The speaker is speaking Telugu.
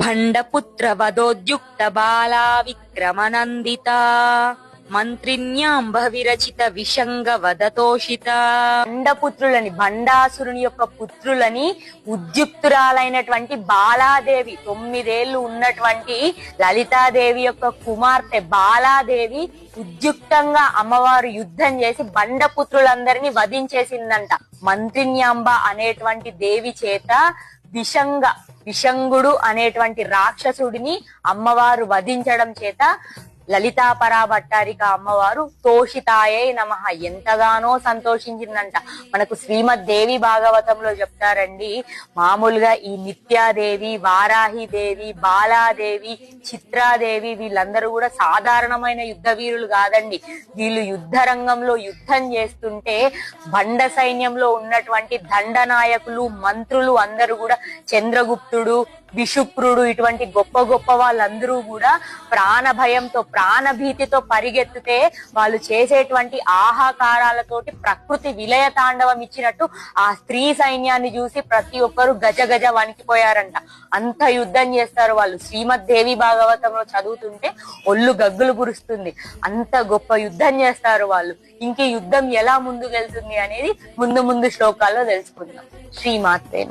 భండపుత్ర వదోద్యుక్త బాలా విక్రమనందిత మంత్రిన్యాంబ విరచిత విషంగ వదతోషిత భండపుత్రులని బండాసురుని యొక్క పుత్రులని ఉద్యుక్తురాలైనటువంటి బాలాదేవి తొమ్మిదేళ్ళు ఉన్నటువంటి లలితాదేవి యొక్క కుమార్తె బాలాదేవి ఉద్యుక్తంగా అమ్మవారు యుద్ధం చేసి బండపుత్రులందరినీ వధించేసిందంట. మంత్రిన్యాంబ అనేటువంటి దేవి చేత దిశంగ విషంగుడు అనేటువంటి రాక్షసుడిని అమ్మవారు వధించడం చేత లలితాపరా భట్టారిక అమ్మవారు తోషితాయే నమ. ఎంతగానో సంతోషించిందంట. మనకు శ్రీమద్ దేవి భాగవతంలో చెప్తారండి మామూలుగా ఈ నిత్యాదేవి వారాహిదేవి బాలాదేవి చిత్రాదేవి వీళ్ళందరూ కూడా సాధారణమైన యుద్ధ వీరులు కాదండి. వీళ్ళు యుద్ధ రంగంలో యుద్ధం చేస్తుంటే బండ సైన్యంలో ఉన్నటువంటి దండనాయకులు మంత్రులు అందరూ కూడా చంద్రగుప్తుడు విషుప్రుడు ఇటువంటి గొప్ప గొప్ప వాళ్ళందరూ కూడా ప్రాణ భయంతో ప్రాణ భీతితో పరిగెత్తితే వాళ్ళు చేసేటువంటి ఆహాకారాలతోటి ప్రకృతి విలయ తాండవం ఇచ్చినట్టు ఆ స్త్రీ సైన్యాన్ని చూసి ప్రతి ఒక్కరు గజ గజ వణికిపోయారంట. అంత యుద్ధం చేస్తారు వాళ్ళు. శ్రీమద్ దేవి భాగవతంలో చదువుతుంటే ఒళ్ళు గగ్గులు పురుస్తుంది అంత గొప్ప యుద్ధం చేస్తారు వాళ్ళు. ఇంకే యుద్ధం ఎలా ముందుకు వెళ్తుంది అనేది ముందు ముందు శ్లోకాల్లో తెలుసుకుందాం. శ్రీమాత్రేన.